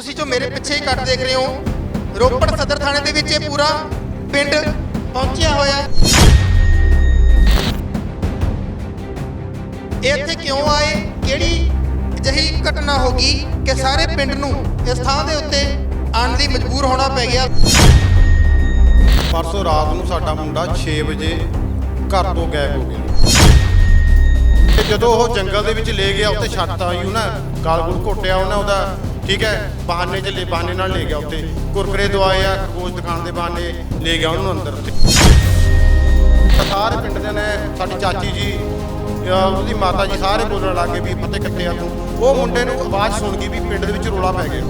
ਤੁਸੀਂ ਜੋ ਮੇਰੇ ਪਿੱਛੇ ਹੀ ਕੱਟ ਦੇਖ ਰਹੇ ਹੋ, ਰੋਪੜ ਸਦਰ ਥਾਣੇ ਦੇ ਵਿੱਚ ਇਹ ਪੂਰਾ ਪਿੰਡ ਪਹੁੰਚਿਆ ਹੋਇਆ ਹੈ। ਇਹ ਇੱਥੇ ਕਿਉਂ ਆਏ? ਕਿਹੜੀ ਅਜਿਹੀ ਘਟਨਾ ਹੋ ਗਈ ਕਿ ਸਾਰੇ ਪਿੰਡ ਨੂੰ ਇਸ ਥਾਂ ਦੇ ਉੱਤੇ ਆਉਣ ਲਈ ਮਜਬੂਰ ਹੋਣਾ ਪੈ ਗਿਆ? ਪਰਸੋਂ ਰਾਤ ਨੂੰ ਸਾਡਾ ਮੁੰਡਾ 6 ਵਜੇ ਘਰ ਤੋਂ ਗਾਇਬ ਹੋ ਗਿਆ। ਤੇ ਜਦੋਂ ਉਹ ਜੰਗਲ ਦੇ ਵਿੱਚ ਲੈ ਗਿਆ ਉੱਤੇ ਛੱਤ ਆਈ ਉਹ ਨਾ ਗਲ ਗੁਲ ਘੋਟਿਆ, ਉਹਨੇ ਉਹਦਾ ਠੀਕ ਹੈ? ਬਹਾਨੇ ਚ ਲੈ ਬਹਾਨੇ ਨਾਲ ਲੈ ਗਿਆ ਉੱਤੇ ਕੁਰਕਰੇ ਦਵਾਏ ਆ ਖਰਗੋਸ਼ ਦੁਕਾਨ ਦੇ ਬਹਾਨੇ ਲੈ ਗਿਆ ਉਹਨੂੰ ਅੰਦਰ ਸਾਰੇ ਪਿੰਡ ਦੇ ਨੇ ਸਾਡੀ ਚਾਚੀ ਜੀ ਉਹਦੀ ਮਾਤਾ ਜੀ ਸਾਰੇ ਬੋਲਣ ਲੱਗੇ ਵੀ ਪਤੇ ਕਿੱਥੇ ਆ ਤੂੰ। ਉਹ ਮੁੰਡੇ ਨੂੰ ਆਵਾਜ਼ ਸੁਣ ਗਈ ਵੀ ਪਿੰਡ ਦੇ ਵਿੱਚ ਰੋਲਾ ਪੈ ਗਿਆ।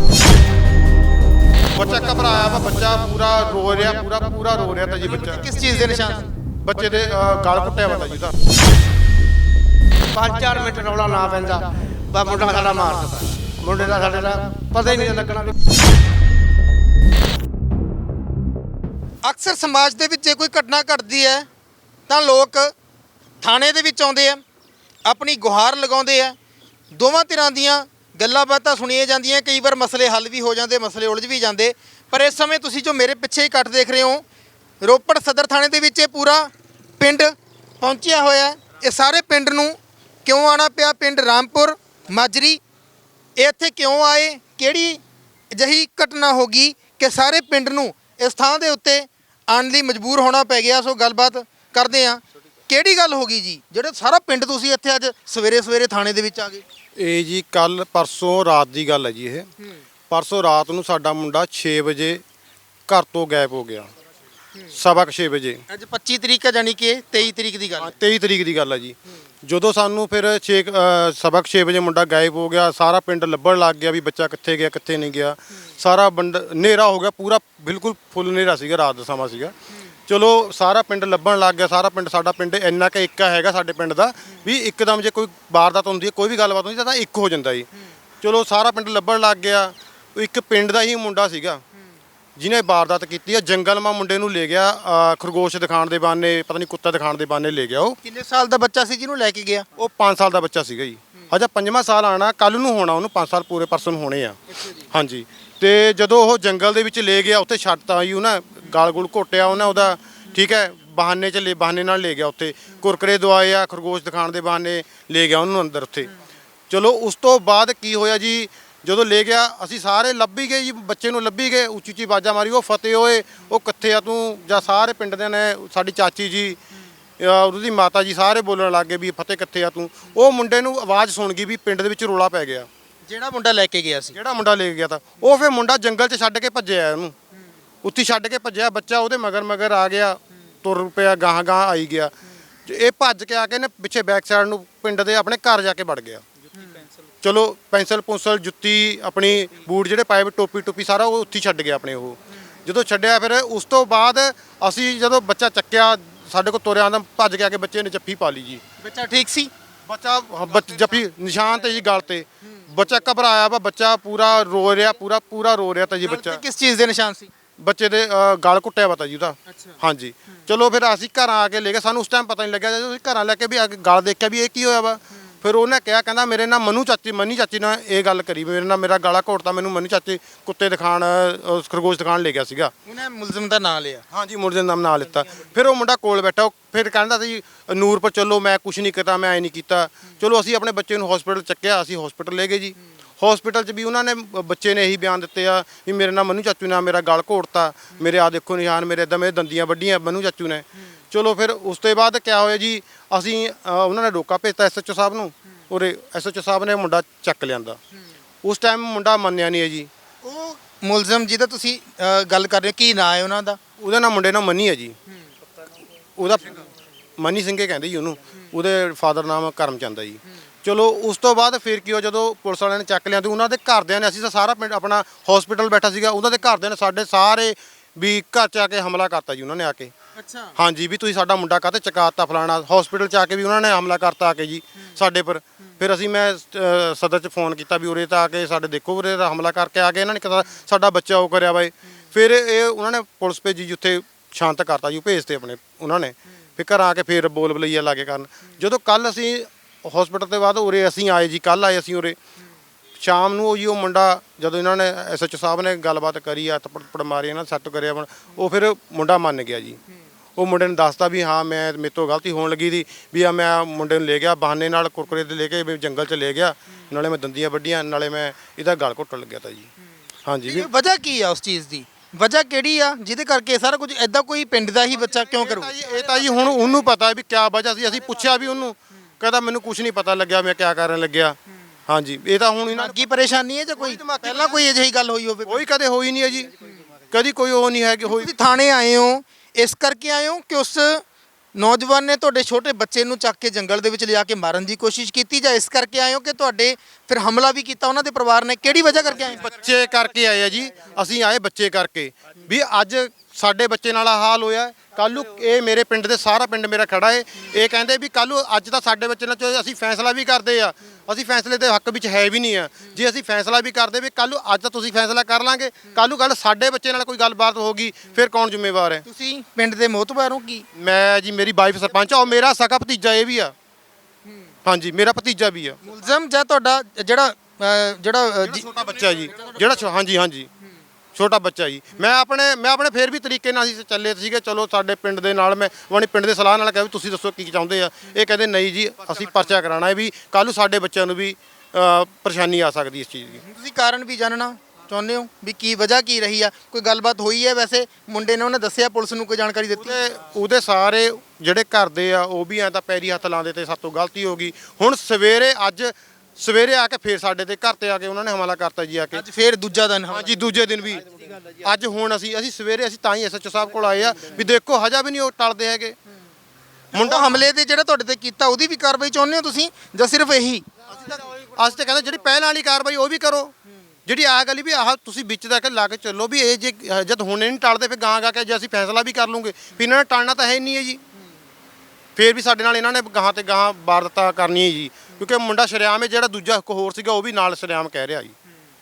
ਬੱਚਾ ਘਬਰਾਇਆ ਵਾ ਬੱਚਾ ਪੂਰਾ ਰੋ ਰਿਹਾ ਪੂਰਾ ਪੂਰਾ ਰੋ ਰਿਹਾ ਤਾਂ ਜੀ ਬੱਚਾ। ਕਿਸ ਚੀਜ਼ ਦੇ ਨਿਸ਼ਾਨ? ਬੱਚੇ ਦੇ ਗਲ ਘੁੱਟਿਆ ਵਾ ਜੀ ਦਾ ਪੰਜ ਚਾਰ ਮਿੰਟ ਰੌਲਾ ਨਾ ਪੈਂਦਾ। ਬਾ ਮੁੰਡਾ ਸਾਡਾ ਮਾਰ ਦਿੱਤਾ। ਮੁੰਡੇ ਦਾ ਸਾਡੇ ਦਾ ਪਤਾ ਹੀ ਨਹੀਂ ਲੱਗਣਾ ਅਕਸਰ ਸਮਾਜ ਦੇ ਵਿੱਚ ਜੇ ਕੋਈ ਘਟਨਾ ਘਟਦੀ ਹੈ, ਤਾਂ ਲੋਕ ਥਾਣੇ ਦੇ ਵਿੱਚ ਆਉਂਦੇ ਆ, ਆਪਣੀ ਗੁਹਾਰ ਲਗਾਉਂਦੇ ਆ। ਦੋਵਾਂ ਤਰ੍ਹਾਂ ਦੀਆਂ ਗੱਲਾਂ ਬਾਤਾਂ ਸੁਣੀਆਂ ਜਾਂਦੀਆਂ, ਕਈ ਵਾਰ ਮਸਲੇ ਹੱਲ ਵੀ ਹੋ ਜਾਂਦੇ, ਮਸਲੇ ਉਲਝ ਵੀ ਜਾਂਦੇ। ਪਰ ਇਸ ਸਮੇਂ ਤੁਸੀਂ ਜੋ ਮੇਰੇ ਪਿੱਛੇ ਹੀ ਕੱਟ ਦੇਖ ਰਹੇ ਹੋ, ਰੋਪੜ ਸਦਰ ਥਾਣੇ ਦੇ ਵਿੱਚ ਇਹ ਪੂਰਾ ਪਿੰਡ ਪਹੁੰਚਿਆ ਹੋਇਆ ਇਹ ਸਾਰੇ ਪਿੰਡ ਨੂੰ ਕਿਉਂ ਆਣਾ ਪਿਆ? ਪਿੰਡ ਰਾਮਪੁਰ, ਮਾਜਰੀ ਇੱਥੇ ਕਿਉਂ ਆਏ? ਕਿਹੜੀ ਅਜਿਹੀ ਘਟਨਾ ਹੋ ਗਈ ਕਿ ਸਾਰੇ ਪਿੰਡ ਨੂੰ ਇਸ ਥਾਂ ਦੇ ਉੱਤੇ ਆਉਣ ਲਈ ਮਜਬੂਰ ਹੋਣਾ ਪੈ ਗਿਆ? ਸੋ ਗੱਲਬਾਤ ਕਰਦੇ ਆ ਕਿਹੜੀ ਗੱਲ ਹੋ ਗਈ ਜੀ? ਜਿਹੜੇ ਸਾਰਾ ਪਿੰਡ ਤੁਸੀਂ ਇੱਥੇ ਅੱਜ ਸਵੇਰੇ ਸਵੇਰੇ ਥਾਣੇ ਦੇ ਵਿੱਚ ਆ ਗਏ। ਇਹ ਜੀ ਕੱਲ ਪਰਸੋਂ ਰਾਤ ਦੀ ਗੱਲ ਹੈ ਜੀ ਇਹ। ਪਰਸੋਂ ਰਾਤ ਨੂੰ ਸਾਡਾ ਮੁੰਡਾ 6 ਵਜੇ ਘਰ ਤੋਂ ਗਾਇਬ ਹੋ ਗਿਆ। ਸਵਾ ਕੁ 6 ਵਜੇ। ਅੱਜ 25 ਤਰੀਕ ਹੈ ਜਾਨੀ ਕਿ 23 ਤਰੀਕ ਦੀ ਗੱਲ ਹੈ। 23 ਤਰੀਕ ਦੀ ਗੱਲ ਹੈ ਜੀ। ਜਦੋਂ ਸਾਨੂੰ ਫਿਰ 6 ਸਵਾ ਕੁ 6 ਵਜੇ ਮੁੰਡਾ ਗਾਇਬ ਹੋ ਗਿਆ, ਸਾਰਾ ਪਿੰਡ ਲੱਭਣ ਲੱਗ ਗਿਆ ਵੀ ਬੱਚਾ ਕਿੱਥੇ ਗਿਆ, ਕਿੱਥੇ ਨਹੀਂ ਗਿਆ। ਸਾਰਾ ਬੰਡ, ਹਨੇਰਾ ਹੋ ਗਿਆ, ਪੂਰਾ ਬਿਲਕੁਲ ਫੁੱਲ ਹਨੇਰਾ ਸੀਗਾ, ਰਾਤ ਦਾ ਸਮਾਂ ਸੀਗਾ। ਚਲੋ ਸਾਰਾ ਪਿੰਡ ਲੱਭਣ ਲੱਗ ਗਿਆ, ਸਾਰਾ ਪਿੰਡ, ਸਾਡਾ ਪਿੰਡ ਇੰਨਾ ਕੁ ਇੱਕ ਹੈਗਾ ਸਾਡੇ ਪਿੰਡ ਦਾ ਵੀ ਇੱਕਦਮ ਜੇ ਕੋਈ ਵਾਰਦਾਤ ਹੁੰਦੀ ਹੈ, ਕੋਈ ਵੀ ਗੱਲਬਾਤ ਹੁੰਦੀ ਤਾਂ ਇੱਕ ਹੋ ਜਾਂਦਾ ਜੀ। ਚਲੋ ਸਾਰਾ ਪਿੰਡ ਲੱਭਣ ਲੱਗ ਗਿਆ, ਇੱਕ ਪਿੰਡ ਦਾ ਹੀ ਮੁੰਡਾ ਸੀਗਾ। ਜਿਹਨੇ ਵਾਰਦਾਤ ਕੀਤੀ ਆ ਜੰਗਲ ਮਾ ਮੁੰਡੇ ਨੂੰ ਲੈ ਗਿਆ ਖਰਗੋਸ਼ ਦਿਖਾਣ ਦੇ ਬਾਨੇ ਪਤਾ ਨਹੀਂ ਕੁੱਤਾ ਦਿਖਾਣ ਦੇ ਬਾਨੇ ਲੈ ਗਿਆ ਉਹ। ਕਿੰਨੇ ਸਾਲ ਦਾ ਬੱਚਾ ਸੀ ਜਿਹਨੂੰ ਲੈ ਕੇ ਗਿਆ? ਉਹ 5 ਸਾਲ ਦਾ ਬੱਚਾ ਸੀਗਾ ਜੀ। ਹਜੇ ਪੰਜਵਾਂ ਸਾਲ ਆਣਾ ਕੱਲ ਨੂੰ ਹੋਣਾ ਉਹਨੂੰ 5 ਸਾਲ ਪੂਰੇ ਪਰਸਨ ਹੋਣੇ ਆ। ਹਾਂਜੀ। ਤੇ ਜਦੋਂ ਉਹ ਜੰਗਲ ਦੇ ਵਿੱਚ ਲੈ ਗਿਆ ਉੱਥੇ ਛੱਤ ਆਈ ਉਹ ਨਾ ਗਲ ਗੁਲ ਘੋਟਿਆ ਉਹਨੇ ਉਹਦਾ ਠੀਕ ਹੈ ਬਹਾਨੇ ਚ ਲੈ ਬਹਾਨੇ ਨਾਲ ਲੈ ਗਿਆ ਉੱਥੇ। ਕੁਰਕਰੇ ਦਵਾਏ ਆ ਖਰਗੋਸ਼ ਦਿਖਾਣ ਦੇ ਬਹਾਨੇ ਲੈ ਗਿਆ ਉਹਨੂੰ ਅੰਦਰ ਉੱਥੇ। ਚਲੋ ਉਸ ਤੋਂ ਬਾਅਦ ਕੀ ਹੋਇਆ ਜੀ ਜਦੋਂ ਲੈ ਗਿਆ ਅਸੀਂ ਸਾਰੇ ਲੱਭੀ ਗਏ ਜੀ ਬੱਚੇ ਨੂੰ ਲੱਭੀ ਗਏ ਉੱਚੀ ਉੱਚੀ ਆਵਾਜ਼ਾਂ ਮਾਰੀ ਉਹ ਫਤਿਹ ਓਏ ਉਹ ਕਿੱਥੇ ਆ ਤੂੰ? ਜਾਂ ਸਾਰੇ ਪਿੰਡ ਦੇ ਨੇ ਸਾਡੀ ਚਾਚੀ ਜੀ ਉਹਦੀ ਮਾਤਾ ਜੀ ਸਾਰੇ ਬੋਲਣ ਲੱਗੇ ਵੀ ਫਤਿਹ ਕਿੱਥੇ ਆ ਤੂੰ? ਉਹ ਮੁੰਡੇ ਨੂੰ ਆਵਾਜ਼ ਸੁਣ ਗਈ ਵੀ ਪਿੰਡ ਦੇ ਵਿੱਚ ਰੋਲਾ ਪੈ ਗਿਆ। ਜਿਹੜਾ ਮੁੰਡਾ ਲੈ ਕੇ ਗਿਆ ਸੀ? ਜਿਹੜਾ ਮੁੰਡਾ ਲੈ ਕੇ ਗਿਆ ਤਾਂ ਉਹ ਫਿਰ ਮੁੰਡਾ ਜੰਗਲ 'ਚ ਛੱਡ ਕੇ ਭੱਜਿਆ ਉਹਨੂੰ। ਉੱਥੇ ਛੱਡ ਕੇ ਭੱਜਿਆ ਬੱਚਾ ਉਹਦੇ ਮਗਰ ਮਗਰ ਆ ਗਿਆ ਤੁਰ ਪਿਆ ਗਾਹਾਂ ਗਾਹਾਂ ਆਈ ਗਿਆ। ਇਹ ਭੱਜ ਕੇ ਆ ਕੇ ਨੇ ਪਿੱਛੇ ਬੈਕ ਸਾਈਡ ਨੂੰ ਪਿੰਡ ਦੇ ਆਪਣੇ ਘਰ ਜਾ ਕੇ ਵੜ ਗਿਆ। ਚਲੋ ਪੈਨਸਲ ਪੁੰਸਲ ਜੁੱਤੀ ਆਪਣੀ ਬੂਟ ਜਿਹੜੇ ਪਾਏ ਹੋਏ, ਟੋਪੀ ਟੋਪੀ ਸਾਰਾ ਉਹ ਉੱਥੇ ਹੀ ਛੱਡ ਗਿਆ ਆਪਣੇ ਉਹ। ਜਦੋਂ ਛੱਡਿਆ ਫਿਰ ਉਸ ਤੋਂ ਬਾਅਦ ਅਸੀਂ ਜਦੋਂ ਬੱਚਾ ਚੱਕਿਆ ਸਾਡੇ ਕੋਲ ਤੁਰਿਆ ਆਂਦਾ ਭੱਜ ਕੇ ਆ ਕੇ ਬੱਚੇ ਨੇ ਜੱਫੀ ਪਾ ਲਈ ਜੀ। ਬੱਚਾ ਠੀਕ ਸੀ? ਬੱਚਾ ਹਾਂ, ਬੱਚ- ਜੱਫੀ ਨਿਸ਼ਾਨ ਤੇ ਜੀ ਗਲ ਤੇ। ਬੱਚਾ ਘਬਰਾਇਆ ਵਾ ਬੱਚਾ ਪੂਰਾ ਰੋ ਰਿਹਾ ਪੂਰਾ ਪੂਰਾ ਰੋ ਰਿਹਾ ਤਾਂ ਜੀ ਬੱਚਾ। ਕਿਸ ਚੀਜ਼ ਦੇ ਨਿਸ਼ਾਨ ਸੀ? ਬੱਚੇ ਦੇ ਅ, ਗਲ ਘੁੱਟਿਆ ਵਾ ਤਾ ਜੀ ਉਹਦਾ। ਹਾਂਜੀ। ਚਲੋ ਫਿਰ ਅਸੀਂ ਘਰਾਂ ਆ ਕੇ ਲੈ ਗਏ। ਸਾਨੂੰ ਉਸ ਟਾਈਮ ਪਤਾ ਨਹੀਂ ਲੱਗਿਆ ਜਦੋਂ ਅਸੀਂ ਘਰਾਂ ਲੈ ਕੇ ਵੀ ਆ ਕੇ ਗਲ ਦੇਖਿਆ ਵੀ ਇਹ ਕੀ ਹੋਇਆ ਵਾ। ਫਿਰ ਉਹਨੇ ਕਿਹਾ ਕਹਿੰਦਾ ਮੇਰੇ ਨਾਲ ਮਨੂ ਚਾਚੀ ਮਨੀ ਚਾਚੀ ਨਾਲ ਇਹ ਗੱਲ ਕਰੀ। ਮੇਰੇ ਨਾਲ ਮੇਰਾ ਗਾਲਾ ਘੋਟਦਾ ਮੈਨੂੰ ਮਨੂ ਚਾਚੀ ਕੁੱਤੇ ਦਿਖਾਣ ਖਰਗੋਸ਼ ਦਿਖਾਣ ਲੈ ਗਿਆ ਸੀਗਾ। ਉਹਨੇ ਮੁਲਜ਼ਮ ਦਾ ਨਾਂ ਲਿਆ। ਹਾਂਜੀ ਦਾ ਨਾਮ ਨਾਲ ਲਿੱਤਾ। ਫਿਰ ਉਹ ਮੁੰਡਾ ਕੋਲ ਬੈਠਾ ਉਹ ਫਿਰ ਕਹਿੰਦਾ ਸੀ ਨੂਰ ਪਰ ਚੱਲੋ ਮੈਂ ਕੁਝ ਨਹੀਂ ਕਰਤਾ ਮੈਂ ਐ ਨਹੀਂ ਕੀਤਾ। ਚਲੋ ਅਸੀਂ ਆਪਣੇ ਬੱਚੇ ਨੂੰ ਹਸਪੀਟਲ ਚੱਕਿਆ ਅਸੀਂ ਹਸਪੀਟਲ ਲੈ ਗਏ ਜੀ। ਹਸਪੀਟਲ 'ਚ ਵੀ ਉਹਨਾਂ ਨੇ ਬ- ਬੱਚੇ ਨੇ ਇਹੀ ਬਿਆਨ ਦਿੱਤੇ ਆ ਵੀ ਮੇਰੇ ਨਾਲ ਮਨੂ ਚਾਚੂ ਨੇ ਮੇਰਾ ਗਲ ਘੋੜਤਾ ਮੇਰੇ ਆ ਦੇਖੋ ਨਿਸ਼ਾਨ ਮੇਰੇ ਇਦਾਂ ਮੇਰੇ ਦੰਦੀਆਂ ਵੱਡੀਆਂ ਮਨੂ ਚਾਚੂ ਨੇ। ਚਲੋ ਫਿਰ ਉਸ ਤੋਂ ਬਾਅਦ ਕਿਆ ਹੋਇਆ ਜੀ ਅਸੀਂ ਅ, ਉਹਨਾਂ ਨੇ ਰੋਕਾ ਭੇਜਤਾ ਐਸਐਚਓ ਸਾਹਿਬ ਨੂੰ ਔਰ ਐਸਐਚਓ ਸਾਹਿਬ ਨੇ ਮੁੰਡਾ ਚੱਕ ਲਿਆਂਦਾ। ਉਸ ਟਾਈਮ ਮੁੰਡਾ ਮੰਨਿਆ ਨਹੀਂ ਹੈ ਜੀ। ਉਹ ਮੁਲਜ਼ਮ ਜਿਹਦਾ ਤੁਸੀਂ ਅ, ਗੱਲ ਕਰ ਰਹੇ ਹੋ ਕੀ ਨਾਂ ਹੈ ਉਹਨਾਂ ਦਾ? ਉਹਦਾ ਨਾਮ ਮੁੰਡੇ ਨਾਲ ਮਨੀ ਹੈ ਜੀ। ਉਹਦਾ ਮਨੀ ਸਿੰਘੇ ਕਹਿੰਦੇ ਜੀ ਉਹਨੂੰ ਉਹਦੇ ਫਾਦਰ ਨਾਮ ਕਰਮਚੰਦ ਹੈ ਜੀ। ਚਲੋ ਉਸ ਤੋਂ ਬਾਅਦ ਫਿਰ ਕੀ ਹੋ ਜਦੋਂ ਪੁਲਿਸ ਵਾਲਿਆਂ ਨੇ ਚੱਕ ਲਿਆ ਤੇ ਉਹਨਾਂ ਦੇ ਘਰਦਿਆਂ ਨੇ ਅਸੀਂ ਤਾਂ ਸਾਰਾ ਪਿੰਡ ਆਪਣਾ ਹਸਪੀਟਲ ਬੈਠਾ ਸੀਗਾ ਉਹਨਾਂ ਦੇ ਘਰਦਿਆਂ ਨੇ ਸਾਡੇ ਸਾਰੇ ਵੀ ਘਰ ਚ ਆ ਕੇ ਹਮਲਾ ਕਰਤਾ ਜੀ ਉਹਨਾਂ ਨੇ ਆ ਕੇ। ਅੱਛਾ। ਹਾਂਜੀ ਵੀ ਤੁਸੀਂ ਸਾਡਾ ਮੁੰਡਾ ਕਾਤੇ ਚਕਾਤਾ ਫਲਾਣਾ? ਹਸਪੀਟਲ ਚ ਆ ਕੇ ਵੀ ਉਹਨਾਂ ਨੇ ਹਮਲਾ ਕਰਤਾ ਆ ਕੇ ਜੀ ਸਾਡੇ ਪਰ। ਫਿਰ ਅਸੀਂ ਮੈਂ ਸਦਰ ਚ ਫੋਨ ਕੀਤਾ ਵੀ ਉਰੇ ਤਾਂ ਆ ਕੇ ਸਾਡੇ ਦੇਖੋ ਉਰੇ ਦਾ ਹਮਲਾ ਕਰਕੇ ਆ ਗਏ ਇਹਨਾਂ ਨੇ ਕਿਹਾ ਸਾਡਾ ਬੱਚਾ ਉਹ ਕਰਿਆ ਬਾਈ। ਫਿਰ ਇਹ ਉਹਨਾਂ ਨੇ ਪੁਲਿਸ ਭੇਜੀ ਜਿੱਥੇ ਸ਼ਾਂਤ ਕਰਤਾ ਜੀ ਭੇਜਤੇ ਆਪਣੇ ਉਹਨਾਂ ਨੇ। ਫਿਰ ਘਰ ਆ ਕੇ ਫਿਰ ਬੋਲ ਬਲਈਆ ਲਾਗੇ ਕਰਨ। ਜਦੋਂ ਕੱਲ ਅਸੀਂ ਹਸਪੀਟਲ ਤੋਂ ਬਾਅਦ ਉਰੇ ਅਸੀਂ ਆਏ ਜੀ ਕੱਲ ਆਏ ਅਸੀਂ ਉਰੇ। ਸ਼ਾਮ ਨੂੰ ਉਹ ਜੀ ਉਹ ਮੁੰਡਾ ਜਦੋਂ ਇਹਨਾਂ ਨੇ ਐਸਐਚਓ ਸਾਹਿਬ ਨੇ ਗੱਲਬਾਤ ਕਰੀ ਆ ਤਪੜ ਮਾਰੀ ਇਹਨਾਂ ਸੱਟ ਕਰਿਆ ਬਣ- ਉਹ ਫਿਰ ਮੁੰਡਾ ਮੰਨ ਗਿਆ ਜੀ। ਉਹ ਮੁੰਡੇ ਨੇ ਦੱਸਤਾ ਵੀ ਹਾਂ ਮੈਂ ਮੇਰੇ ਤੋਂ ਗਲਤੀ ਹੋਣ ਲੱਗੀ ਦੀ ਵੀ ਆ ਮੈਂ ਮੁੰਡੇ ਨੂੰ ਲੈ ਗਿਆ ਬਹਾਨੇ ਨਾਲ ਕੁਰਕਰੇ ਤੇ ਲੈ ਕੇ ਵੀ ਜੰਗਲ 'ਚ ਲੈ ਗਿਆ ਨਾਲੇ ਮੈਂ ਦੰਦੀਆਂ ਵੱਡੀਆਂ ਨਾਲੇ ਮੈਂ ਇਹਦਾ ਗਲ ਘੁੱਟਣ ਲੱਗਿਆ ਤਾ ਜੀ। ਹਾਂਜੀ ਇਹ ਵਜ੍ਹਾ ਕੀ ਆ ਉਸ ਚੀਜ਼ ਦੀ? ਵਜ੍ਹਾ ਕਿਹੜੀ ਆ? ਜਿਹਦੇ ਕਰਕੇ ਸਾਰਾ ਕੁਝ ਐਦਾਂ ਕੋਈ ਪਿੰਡ ਦਾ ਹੀ ਬੱਚਾ ਕਿਉਂ ਕਰੂ ਇਹ ਤਾਂ ਜੀ- ਇਹ ਤਾਂ ਜੀ ਹੁਣ ਉਹਨੂੰ ਪਤਾ ਵੀ ਕਿਆ ਵਜ੍ਹਾ ਸੀ ਅਸੀਂ ਪੁੱਛਿਆ ਵੀ ਉਹਨੂੰ। ਕਹਿੰਦਾ ਮੈਨੂੰ ਕੁਝ ਨਹੀਂ ਪਤਾ ਲੱਗਿਆ ਮੈਂ ਕਿਆ ਕਰਨ ਲੱਗਿਆ। ਹਾਂਜੀ ਇਹ ਤਾਂ ਹੁਣ ਇਹਨਾਂ ਕੀ ਪਰੇਸ਼ਾਨੀ ਹੈ ਜਾਂ ਕੋਈ? ਪਹਿਲਾਂ ਕੋਈ ਅਜਿਹੀ ਗੱਲ ਹੋਈ ਹੋਵੇ। ਕੋਈ ਕਦੇ ਹੋਈ ਨਹੀਂ ਹੈ ਜੀ। ਕਦੀ ਕੋਈ ਉਹ ਨਹੀਂ ਹੈ ਕਿ ਹੋਈ। ਤੁਸੀਂ ਥਾਣੇ ਆਏ ਹੋ ਇਸ ਕਰਕੇ ਆਏ ਹੋ ਕਿ ਉਸ ਨੌਜਵਾਨ ਨੇ ਤੁਹਾਡੇ ਛੋਟੇ ਬੱਚੇ ਨੂੰ ਚੱਕ ਕੇ ਜੰਗਲ ਦੇ ਵਿੱਚ ਲਿਜਾ ਕੇ ਮਾਰਨ ਦੀ ਕੋਸ਼ਿਸ਼ ਕੀਤੀ ਜਾਂ ਇਸ ਕਰਕੇ ਆਏ ਹੋ ਕਿ ਤੁਹਾਡੇ ਫਿਰ ਹਮਲਾ ਵੀ ਕੀਤਾ ਉਹਨਾਂ ਦੇ ਪਰਿਵਾਰ ਨੇ? ਕਿਹੜੀ ਵਜ੍ਹਾ ਕਰਕੇ ਆਏ? ਬੱਚੇ ਕਰਕੇ ਆਏ ਆ ਜੀ। ਅਸੀਂ ਆਏ ਬੱਚੇ ਕਰਕੇ। ਵੀ ਅੱਜ ਸਾਡੇ ਬੱਚੇ ਨਾਲ ਹਾਲ ਹੋਇਆ ਕੱਲ ਨੂੰ ਇਹ ਮੇਰੇ ਪਿੰਡ ਦੇ ਸਾਰਾ ਪਿੰਡ ਮੇਰਾ ਖੜਾ ਏ ਇਹ ਕਹਿੰਦੇ ਵੀ ਕੱਲ ਨੂੰ ਅੱਜ ਤਾਂ ਸਾਡੇ ਬੱਚੇ ਨਾਲ ਚੋ ਅਸੀਂ ਫੈਸਲਾ ਵੀ ਕਰਦੇ ਆ। ਅਸੀਂ ਫੈਸਲੇ ਦੇ ਹੱਕ ਵਿੱਚ ਹੈ ਵੀ ਨਹੀਂ ਆ। ਜੇ ਅਸੀਂ ਫੈਸਲਾ ਵੀ ਕਰਦੇ ਵੀ ਕੱਲ ਨੂੰ ਅੱਜ ਤਾਂ ਤੁਸੀਂ ਫੈਸਲਾ ਕਰ ਲਾਂਗੇ ਕੱਲ ਨੂੰ ਗੱਲ ਸਾਡੇ ਬੱਚੇ ਨਾਲ ਕੋਈ ਗੱਲਬਾਤ ਹੋਗੀ ਫਿਰ ਕੌਣ ਜ਼ਿੰਮੇਵਾਰ ਹੈ? ਤੁਸੀਂ ਪਿੰਡ ਦੇ ਮੋਤਬਾਰ ਹੋ ਕੀ? ਮੈਂ ਜੀ ਮੇਰੀ ਵਾਈਫ ਸਰਪੰਚ ਆ ਉਹ ਮੇਰਾ ਸਕਾ ਭਤੀਜਾ ਇਹ ਵੀ ਆ। ਹਾਂਜੀ ਮੇਰਾ ਭਤੀਜਾ ਵੀ ਆ। ਮੁਲਜ਼ਮ ਜਾਂ ਤੁਹਾਡਾ ਜਿਹੜਾ ਜਿਹੜਾ ਛੋਟਾ ਬੱਚਾ ਜੀ ਜਿਹੜਾ ਛੋ- ਹਾਂਜੀ ਹਾਂਜੀ। ਛੋਟਾ ਬੱਚਾ ਜੀ। ਮੈਂ ਆਪਣੇ ਮੈਂ ਆਪਣੇ ਫੇਰ ਵੀ ਤਰੀਕੇ ਨਾਲ ਅਸੀਂ ਚੱਲੇ ਸੀਗੇ। ਚਲੋ ਸਾਡੇ ਪਿੰਡ ਦੇ ਨਾਲ ਮੈਂ ਵਾਣੀ ਪਿੰਡ ਦੇ ਸਲਾਹ ਨਾਲ ਕਿਹਾ ਵੀ ਤੁਸੀਂ ਦੱਸੋ ਕੀ ਚਾਹੁੰਦੇ ਆ। ਇਹ ਕਹਿੰਦੇ ਨਹੀਂ ਜੀ ਅਸੀਂ ਪਰਚਾ ਕਰਾਣਾ ਹੈ ਵੀ ਕੱਲ ਨੂੰ ਸਾਡੇ ਬੱਚਿਆਂ ਨੂੰ ਵੀ ਅ, ਪਰੇਸ਼ਾਨੀ ਆ ਸਕਦੀ ਇਸ ਚੀਜ਼ ਦੀ। ਤੁਸੀਂ ਕਾਰਨ ਵੀ ਜਾਣਨਾ ਚਾਹੁੰਦੇ ਹੋ ਵੀ ਕੀ ਵਜ੍ਹਾ ਕੀ ਰਹੀ ਆ? ਕੋਈ ਗੱਲਬਾਤ ਹੋਈ ਹੈ ਵੈਸੇ? ਮੁੰਡੇ ਨੇ ਉਹਨੇ ਦੱਸਿਆ ਪੁਲਿਸ ਨੂੰ ਕੋਈ ਜਾਣਕਾਰੀ ਦਿੱਤੀ? ਉਹਦੇ ਉਹਦੇ ਸਾਰੇ ਜਿਹੜੇ ਘਰ ਦੇ ਆ ਉਹ ਵੀ ਐ ਤਾਂ ਪੈਰੀ ਹੱਥ ਲਾਉਂਦੇ ਤੇ ਸਾਤੋਂ ਗਲਤੀ ਹੋ ਗਈ। ਹੁਣ ਸਵੇਰੇ ਅੱਜ ਸਵੇਰੇ ਆ ਕੇ ਫੇਰ ਸਾਡੇ ਤੇ ਘਰ ਤੇ ਆ ਕੇ ਉਹਨਾਂ ਨੇ ਹਮਲਾ ਕਰਤਾ ਜੀ ਆ ਕੇ। ਅੱਜ ਫੇਰ ਦੂਜਾ ਦਿਨ ਹਮਲਾ। ਹਾਂਜੀ ਦੂਜੇ ਦਿਨ ਵੀ। ਅੱਜ ਹੁਣ ਅਸੀਂ ਅਸੀਂ ਸਵੇਰੇ ਅਸੀਂ ਤਾਂ ਹੀ ਐਸਐਚਓ ਸਾਹਿਬ ਕੋਲ ਆਏ ਆ ਵੀ ਦੇਖੋ ਹਜਾ ਵੀ ਨਹੀਂ ਉਹ ਟਲਦੇ ਹੈਗੇ। ਮੁੰਡਾ ਹਮਲੇ ਦੇ ਜਿਹੜਾ ਤੁਹਾਡੇ ਤੇ ਕੀਤਾ ਉਹਦੀ ਵੀ ਕਾਰਵਾਈ ਚਾਹੁੰਦੇ ਹੋ ਤੁਸੀਂ ਜਾਂ ਸਿਰਫ ਇਹੀ? ਅਸੀਂ ਤਾਂ ਕਹਿੰਦੇ ਜਿਹੜੀ ਪਹਿਲਾਂ ਵਾਲੀ ਕਾਰਵਾਈ ਉਹ ਵੀ ਕਰੋ। ਜਿਹੜੀ ਆ ਗਲੀ ਵੀ ਆਹ ਤੁਸੀਂ ਵਿੱਚ ਦਾ ਕੇ ਲਾ ਕੇ ਚੱਲੋ ਵੀ ਇਹ ਜੇ ਜਦ ਹੁਣੇ ਨਹੀਂ ਟਲਦੇ ਫਿਰ ਗਾਂ ਗਾ ਕੇ ਜੇ ਅਸੀਂ ਫੈਸਲਾ ਵੀ ਕਰ ਲੂਗੇ। ਵੀ ਇਹਨਾਂ ਨੇ ਟਲਣਾ ਤਾਂ ਹੈ ਹੀ ਨਹੀਂ ਹੈ ਜੀ। ਫੇਰ ਵੀ ਸਾਡੇ ਨਾਲ ਇਹਨਾਂ ਨੇ ਗਾਂ ਤੇ ਗਾਂ ਵਾਰਦਾਤ ਕਰਨੀ ਹੈ ਜੀ। ਕਿਉਂਕਿ ਮੁੰਡਾ ਸ਼ਰਿਆਮ ਹੈ ਜਿਹੜਾ ਦੂਜਾ ਇੱਕ ਹੋਰ ਸੀਗਾ ਉਹ ਵੀ ਨਾਲ ਸ਼ਰਿਆਮ ਕਹਿ ਰਿਹਾ ਜੀ।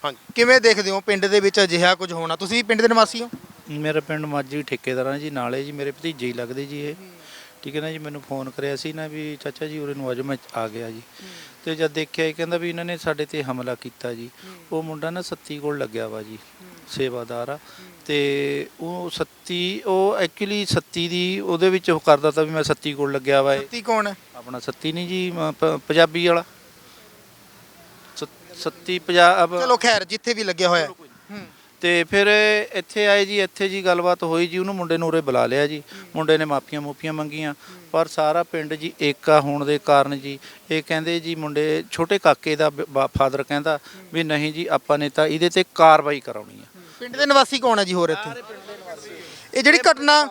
ਹਾਂਜੀ। ਕਿਵੇਂ ਦੇਖਦੇ ਹੋ ਪਿੰਡ ਦੇ ਵਿੱਚ ਅਜਿਹਾ ਕੁਝ ਹੋਣਾ? ਤੁਸੀਂ ਵੀ ਪਿੰਡ ਦੇ ਨਿਵਾਸੀ ਹੋ? ਮੇਰਾ ਪਿੰਡ ਮਾਜੀ ਠੇਕੇਦਾਰਾਂ ਜੀ ਨਾਲੇ ਜੀ ਮੇਰੇ ਭਤੀਜੇ ਹੀ ਲੱਗਦੇ ਜੀ ਇਹ। ਠੀਕ ਹੈ ਨਾ ਜੀ ਮੈਨੂੰ ਫੋਨ ਕਰਿਆ ਸੀ ਨਾ ਵੀ ਚਾਚਾ ਜੀ ਉਰੇ ਨੂੰ ਆਜੋ ਮੈਂ ਆ ਗਿਆ ਜੀ। ਤੇ ਜਦ ਦੇਖਿਆ ਇਹ ਕਹਿੰਦਾ ਵੀ ਇਹਨਾਂ ਨੇ ਸਾਡੇ ਤੇ ਹਮਲਾ ਕੀਤਾ ਜੀ। ਉਹ ਮੁੰਡਾ ਨਾ ਸੱਤੀ ਕੋਲ ਲੱਗਿਆ ਵਾ ਜੀ ਸੇਵਾਦਾਰ ਆ। ਤੇ ਉਹ ਸੱਤੀ ਉਹ ਐਕਚੁਅਲੀ ਸੱਤੀ ਦੀ ਉਹਦੇ ਵਿੱਚ ਉਹ ਕਰਦਾ ਤਾਂ ਵੀ ਮੈਂ ਸੱਤੀ ਕੋਲ ਲੱਗਿਆ ਵਾ ਇਹ। ਤੀ ਕੌਣ ਹੈ? ਆਪਣਾ ਸੱਤੀ ਨਹੀਂ ਜੀ ਮ- ਪ- ਪੰਜਾਬੀ ਵਾਲਾ। ਸੱਤ- ਸੱਤੀ ਪੰਜਾਬ ਚਲੋ ਖੈਰ ਜਿੱਥੇ ਵੀ ਲੱਗਿਆ ਹੋਇਆ। ਹੂੰ। ਤੇ ਫਿਰ ਇੱਥੇ ਆਏ ਜੀ ਇੱਥੇ ਜੀ ਗੱਲਬਾਤ ਹੋਈ ਜੀ ਉਹਨੂੰ ਮੁੰਡੇ ਨੂੰ ਉਰੇ ਬੁਲਾ ਲਿਆ ਜੀ। ਮੁੰਡੇ ਨੇ ਮਾਫੀਆਂ ਮੂਫੀਆਂ ਮੰਗੀਆਂ ਪਰ ਸਾਰਾ ਪਿੰਡ ਜੀ ਏਕਾ ਹੋਣ ਦੇ ਕਾਰਨ ਜੀ ਇਹ ਕਹਿੰਦੇ ਜੀ ਮੁੰਡੇ ਛੋਟੇ ਕਾਕੇ ਦਾ ਫਾਦਰ ਕਹਿੰਦਾ ਵੀ ਨਹੀਂ ਜੀ ਆਪਾਂ ਨੇ ਤਾਂ ਇਹਦੇ ਤੇ ਕਾਰਵਾਈ ਕਰਾਉਣੀ ਆ। ਪਿੰਡ ਦੇ ਨਿਵਾਸੀ ਕੌਣ ਹੈ ਜੀ ਹੋਰ ਇੱਥੇ? ਇਹ ਜਿਹੜੀ ਘਟਨਾ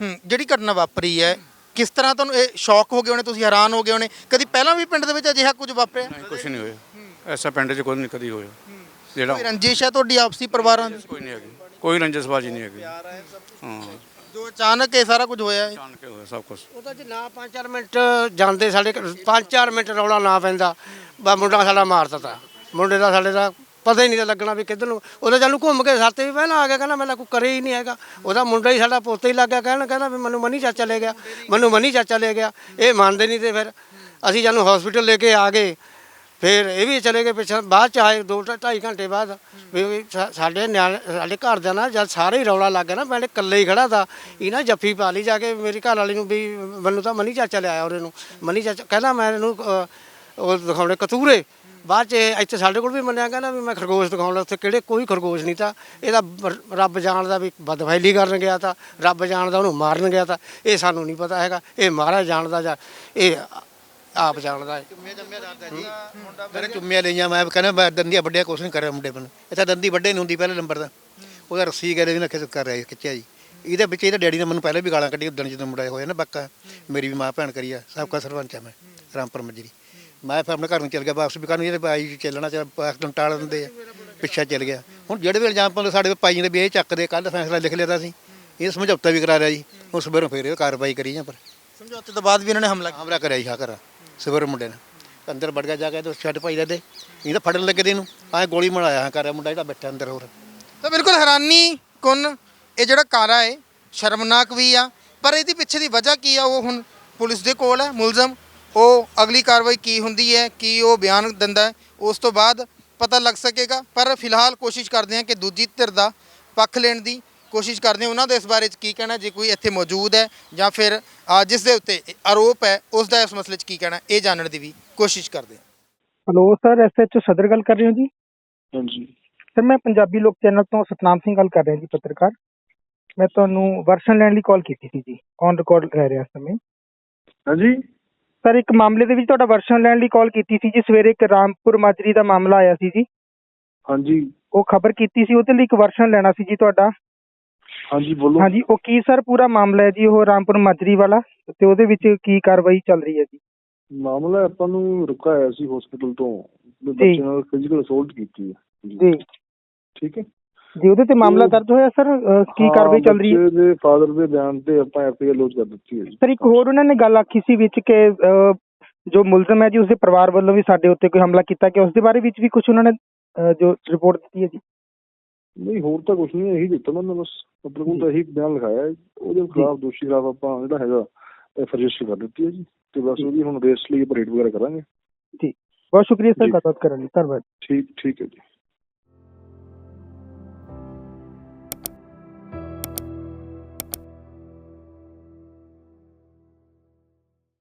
ਹੂੰ ਜਿਹੜੀ ਘਟਨਾ ਵਾਪਰੀ ਹੈ ਕਿਸ ਤਰ੍ਹਾਂ ਤੁਹਾਨੂੰ ਇਹ ਸ਼ੌਕ ਹੋ ਗਏ ਹੋਣੇ? ਤੁਸੀਂ ਹੈਰਾਨ ਹੋ ਗਏ ਹੋਣੇ? ਕਦੀ ਪਹਿਲਾਂ ਵੀ ਪਿੰਡ ਦੇ ਵਿੱਚ ਅਜਿਹਾ ਕੁਝ ਵਾਪਰਿਆ? ਨਹੀਂ ਕੁਛ ਨਹੀਂ ਹੋਇਆ। ਐਸਾ ਪਿੰਡ 'ਚ ਕੋਈ ਨਹੀਂ ਕਦੀ ਹੋਇਆ। ਜਿਹੜਾ ਕੋਈ ਰੰਜਿਸ਼ ਹੈ ਤੁਹਾਡੀ ਆਪਸੀ ਪਰਿਵਾਰਾਂ ਦੀ? ਕੋਈ ਨਹੀਂ ਹੈਗੀ। ਕੋਈ ਰੰਜਸਬਾਜੀ ਨਹੀਂ ਹੈਗੀ। ਹਾਂ। ਜੋ ਅਚਾਨਕ ਇਹ ਸਾਰਾ ਕੁਝ ਹੋਇਆ ਹੈ? ਜਾਣ ਕੇ ਹੋਇਆ ਸਭ ਕੁਝ ਉਹਦਾ ਜੇ ਨਾ 5-4 ਮਿੰਟ ਜਾਂਦੇ ਸਾਡੇ 5-4 ਮਿੰਟ ਰੌਲਾ ਨਾ ਪੈਂਦਾ। ਬਾ ਮੁੰਡਾ ਸਾਡਾ ਮਾਰਤਾ ਤਾ। ਮੁੰਡੇ ਦਾ ਸਾਡੇ ਦਾ ਪਤਾ ਹੀ ਨਹੀਂ ਤਾਂ ਲੱਗਣਾ ਵੀ ਕਿੱਧਰ ਨੂੰ। ਉਹਦਾ ਜਾਨੂੰ ਘੁੰਮ ਕੇ ਸਾਤੇ ਵੀ ਪਹਿਲਾਂ ਆ ਗਿਆ ਕਹਿੰਦਾ ਮੈਂ ਕੋਈ ਕਰੇ ਹੀ ਨਹੀਂ ਹੈਗਾ। ਉਹਦਾ ਮੁੰਡਾ ਹੀ ਸਾਡਾ ਪੋਤਾ ਹੀ ਲੱਗ ਗਿਆ ਕਹਿਣ ਕਹਿੰਦਾ ਵੀ ਮੈਨੂੰ ਮਨੀ ਚਾਚਾ ਲੈ ਗਿਆ ਮੈਨੂੰ ਮਨੀ ਚਾਚਾ ਲੈ ਗਿਆ। ਇਹ ਮੰਨਦੇ ਨਹੀਂ ਤੇ ਫਿਰ ਅਸੀਂ ਜਾਨੂੰ ਹਸਪੀਟਲ ਲੈ ਕੇ ਆ ਗਏ। ਫਿਰ ਇਹ ਵੀ ਚਲੇ ਗਏ ਪਿੱਛੇ ਬਾਅਦ ਚ ਆਏ 2 ਢਾਈ ਘੰਟੇ ਬਾਅਦ। ਵੀ ਸਾ- ਸਾਡੇ ਨਿਆਣੇ ਸਾਡੇ ਘਰ ਦਾ ਨਾ ਜਦ ਸਾਰੇ ਹੀ ਰੌਲਾ ਲੱਗ ਗਿਆ ਨਾ ਮੈਂ ਇਕੱਲੇ ਹੀ ਖੜਾ ਤਾ। ਇਹ ਨਾ ਜੱਫੀ ਪਾ ਲਈ ਜਾ ਕੇ ਮੇਰੀ ਘਰ ਵਾਲੀ ਨੂੰ ਵੀ ਮੈਨੂੰ ਤਾਂ ਮਨੀ ਚਾਚਾ ਲਿਆਇਆ ਉਹਦੇ ਨੂੰ। ਮਨੀ ਚਾਚਾ ਕਹਿੰਦਾ ਮੈਂ ਇਹਨੂੰ ਅ, ਉਹ ਦਿਖਾਉਣੇ ਕਤੂਰੇ। ਬਾਅਦ ਚ ਇੱਥੇ ਸਾਡੇ ਕੋਲ ਵੀ ਮੰਨਿਆ ਕਹਿੰਦਾ ਵੀ ਮੈਂ ਖਰਗੋਸ਼ ਦਿਖਾਉਣ ਦਿਖਾਉਣਾ ਉੱਥੇ ਕਿਹੜੇ ਕੋਈ ਖਰਗੋਸ਼ ਨਹੀਂ ਤਾਂ ਇਹਦਾ ਰ- ਰੱਬ ਜਾਣਦਾ ਵੀ ਬਦਫੈਲੀ ਕਰਨ ਗਿਆ ਤਾਂ, ਰੱਬ ਜਾਣਦਾ ਉਹਨੂੰ ਮਾਰਨ ਗਿਆ ਤਾਂ, ਇਹ ਸਾਨੂੰ ਨਹੀਂ ਪਤਾ ਹੈਗਾ, ਇਹ ਮਹਾਰਾਜ ਜਾਣਦਾ ਜਾਂ ਇਹ ਆਪ ਜਾਣਦਾ ਹੈ। ਮੇਰੇ ਚੁੰਮੀਆਂ ਲਈਆਂ ਮੈਂ, ਕਹਿੰਦਾ ਮੈਂ ਦੰਦੀਆਂ ਵੱਡਿਆ ਕੁਛ ਨਹੀਂ ਕਰਿਆ ਮੁੰਡੇ ਨੂੰ ਇੱਥੇ ਦੰਦੀ ਵੱਡੇ ਨਹੀਂ ਹੁੰਦੀ ਪਹਿਲੇ ਨੰਬਰ ਦਾ। ਉਹਦਾ ਰੱਸੀ ਗਰੇ ਨੇ ਖਿੱਚ ਕਰ ਰਿਹਾ, ਖਿੱਚਿਆ ਜੀ। ਇਹਦੇ ਵਿੱਚ ਇਹਦਾ ਡੈਡੀ ਨੇ ਮੈਨੂੰ ਪਹਿਲੇ ਵੀ ਗਾਲਾਂ ਕੱਢੀਆਂ ਉਦਣ ਜਦੋਂ ਮੁੰਡਾ ਹੋਇਆ ਨਾ ਬੱਕਾ ਮੇਰੀ ਵੀ ਮਾਂ ਭੈਣ ਕਰੀ ਆ, ਸਾਬਕਾ ਸਰਪੰਚ ਆ ਮੈਂ, ਰਾਮਪੁਰ ਮਜਰੀ। ਮੈਂ ਫਿਰ ਆਪਣੇ ਘਰ ਨੂੰ ਚਲ ਗਿਆ ਵਾਪਸ ਵੀ ਕਰਨ ਇਹਦੇ ਭਾਈ ਚੱਲਣਾ ਚ ਪਾਕਿਸਤਾਨ ਟਾਲ ਦਿੰਦੇ ਆ ਪਿੱਛਾ ਚੱਲ ਗਿਆ। ਹੁਣ ਜਿਹੜੇ ਵੀ ਇਲਜ਼ਾਮ ਪਾਉਂਦੇ ਸਾਡੇ ਭਾਈ ਨੇ ਵੀ ਇਹ ਚੱਕਦੇ ਕੱਲ ਫੈਸਲਾ ਲਿਖ ਲਿਆ ਸੀ ਇਹ ਸਮਝੌਤਾ ਵੀ ਕਰਾ ਰਿਹਾ ਜੀ। ਹੁਣ ਸਵੇਰੋਂ ਫੇਰ ਇਹ ਕਾਰਵਾਈ ਕਰੀ ਜਾਂ ਪਰ। ਸਮਝੌਤੇ ਤੋਂ ਬਾਅਦ ਵੀ ਇਹਨਾਂ ਨੇ ਹਮਲਾ ਹਮਲਾ ਕਰਿਆ ਜੀ ਹਾਂ ਕਰਾ ਸਵੇਰ ਮੁੰਡੇ ਨੇ। ਅੰਦਰ ਵੜ ਗਿਆ ਜਾ ਕੇ ਤੇ ਛੱਡ ਭਾਈ ਦੇ ਦੇ ਇਹ ਤਾਂ ਫੜਨ ਲੱਗੇ ਦੇ ਇਹਨੂੰ। ਐ ਗੋਲੀ ਮਾਰਿਆ ਹਾਂ ਕਰਿਆ ਮੁੰਡਾ ਜਿਹੜਾ ਬੈਠਾ ਅੰਦਰ ਹੋਰ। ਤਾਂ ਬਿਲਕੁਲ ਹੈਰਾਨੀ ਕੁਨ ਇਹ ਜਿਹੜਾ ਕਾਰਾ ਹੈ ਸ਼ਰਮਨਾਕ ਵੀ ਆ। ਪਰ ਇਹਦੀ ਪਿੱਛੇ ਦੀ ਵਜ੍ਹਾ ਕੀ ਆ ਉਹ ਹੁਣ ਪੁਲਿਸ ਦੇ ਕੋਲ ਹੈ ਮੁਲਜ਼ਮ। ਉਹ ਅਗਲੀ ਕਾਰਵਾਈ ਕੀ ਹੁੰਦੀ ਹੈ ਕੀ ਉਹ ਬਿਆਨ ਦਿੰਦਾ ਹੈ ਉਸ ਤੋਂ ਬਾਅਦ ਪਤਾ ਲੱਗ ਸਕੇਗਾ। ਪਰ ਫਿਲਹਾਲ ਕੋਸ਼ਿਸ਼ ਕਰਦੇ ਹਾਂ ਕਿ ਦੂਜੀ ਧਿਰ ਦਾ ਪੱਖ ਲੈਣ ਦੀ ਕੋਸ਼ਿਸ਼ ਕਰਦੇ ਹਾਂ। ਉਹਨਾਂ ਦਾ ਇਸ ਬਾਰੇ 'ਚ ਕੀ ਕਹਿਣਾ ਜੇ ਕੋਈ ਇੱਥੇ ਮੌਜੂਦ ਹੈ ਜਾਂ ਫਿਰ ਅ, ਜਿਸ ਦੇ ਉੱਤੇ ਆਰੋਪ ਹੈ ਉਸ ਦਾ ਇਸ ਮਸਲੇ 'ਚ ਕੀ ਕਹਿਣਾ ਇਹ ਜਾਣਨ ਦੀ ਵੀ ਕੋਸ਼ਿਸ਼ ਕਰਦੇ ਹਾਂ। ਹੈਲੋ ਸਰ ਐਸਐਚਓ ਸਦਰ ਗੱਲ ਕਰ ਰਹੇ ਹੋ ਜੀ? ਹਾਂਜੀ। ਸਰ ਮੈਂ ਪੰਜਾਬੀ ਲੋਕ ਚੈਨਲ ਤੋਂ ਸਤਨਾਮ ਸਿੰਘ ਗੱਲ ਕਰ ਰਿਹਾ ਜੀ ਪੱਤਰਕਾਰ। ਮੈਂ ਤੁਹਾਨੂੰ ਵਰਸ਼ਨ ਲੈਣ ਲਈ ਕਾਲ ਕੀਤੀ ਸੀ ਜੀ। ਔਨ ਰਿਕਾਰਡ ਰਹਿ ਰਿਹਾ ਇਸ ਸਮੇਂ। ਹਾਂਜੀ। ਸਰ ਇੱਕ ਮਾਮਲੇ ਦੇ ਵਿੱਚ ਤੁਹਾਡਾ ਵਰਸ਼ਨ ਲੈਣ ਲਈ ਕਾਲ ਕੀਤੀ ਸੀ ਜੀ ਸਵੇਰੇ ਇੱਕ ਰਾਮਪੁਰ ਮਾਜਰੀ ਦਾ ਮਾਮਲਾ ਆਇਆ ਸੀ ਜੀ। ਹਾਂਜੀ। ਉਹ ਖਬਰ ਕੀਤੀ ਸੀ ਉਹਦੇ ਲਈ ਇੱਕ ਵਰਸ਼ਨ ਲੈਣਾ ਸੀ ਜੀ ਤੁਹਾਡਾ। ਹਾਂਜੀ ਬੋਲੋ। ਹਾਂਜੀ ਉਹ ਕੀ ਸਰ ਪੂਰਾ ਮਾਮਲਾ ਹੈ ਜੀ ਉਹ ਰਾਮਪੁਰ ਮਾਜਰੀ ਵਾਲਾ? ਤੇ ਉਹਦੇ ਵਿੱਚ ਕੀ ਕਾਰਵਾਈ ਚੱਲ ਰਹੀ ਹੈ ਜੀ? ਮਾਮਲਾ ਆਪਾਂ ਨੂੰ ਰੁਕਾਇਆ ਸੀ ਹਸਪੀਟਲ ਤੋਂ। ਵੀ ਬੱਚੇ ਨਾਲ ਫਿਜ਼ੀਕਲ ਅਸੌਲਟ ਕੀਤੀ ਹੈ। ਜੀ। ਠੀਕ ਹੈ। ਜੀ ਉਹਦੇ ਤੇ ਮਾਮਲਾ ਦਰਜ ਹੋਇਆ ਸਰ? ਅਹ, ਕੀ ਕਾਰਵਾਈ ਚੱਲ ਰਹੀ ਹੈ? ਦੇ ਫਾਦਰ ਦੇ ਬਿਆਨ ਤੇ ਆਪਾਂ ਐਫਆਈਆਰ ਲੌਂਚ ਕਰ ਦਿੱਤੀ ਹੈ ਜੀ। ਸਰ ਇੱਕ ਹੋਰ ਉਹਨਾਂ ਨੇ ਗੱਲ ਆਖੀ ਸੀ ਵਿੱਚ ਕਿ ਅਹ, ਜੋ ਮੁਲਜ਼ਮ ਹੈ ਜੀ ਉਸਦੇ ਪਰਿਵਾਰ ਵੱਲੋਂ ਵੀ ਸਾਡੇ ਉੱਤੇ ਕੋਈ ਹਮਲਾ ਕੀਤਾ ਗਿਆ ਉਸ ਦੇ ਬਾਰੇ ਵਿੱਚ ਵੀ ਕੁਝ ਉਹਨਾਂ ਨੇ ਅਹ, ਜੋ ਰਿਪੋਰਟ ਦਿੱਤੀ ਹੈ ਜੀ? ਨਹੀਂ ਹੋਰ ਤਾਂ ਕੁਝ ਨਹੀਂ ਇਹੀ ਦਿੱਤਾ ਮੈਨੂੰ ਬਸ। ਆਪਣੇ ਕੋਲ ਤਾਂ ਇਹੀ ਬਿਆਨ ਲਿਖਾਇਆ ਹੈ ਉਹਦੇ ਖਿਲਾਫ ਦੋਸ਼ੀ ਖਿਲਾਫ ਆਪਾਂ ਜਿਹੜਾ ਹੈਗਾ ਐਫ ਰਜਿਸਟਰ ਕਰ ਦਿੱਤੀ ਹੈ ਜੀ। ਤੇ ਬਸ ਉਹਦੀ ਹੁਣ ਰੇਸ ਲਈ ਪਰੇਡ ਵਗੈਰਾ ਕਰਾਂਗੇ। ਬਹੁਤ ਸ਼ੁਕਰੀਆ ਸਰ ਜੀ। ਗੱਲਬਾਤ ਕਰਨ ਲਈ। ਧੰਨਵਾਦ। ਠੀਕ ਠੀਕ ਹੈ ਜੀ।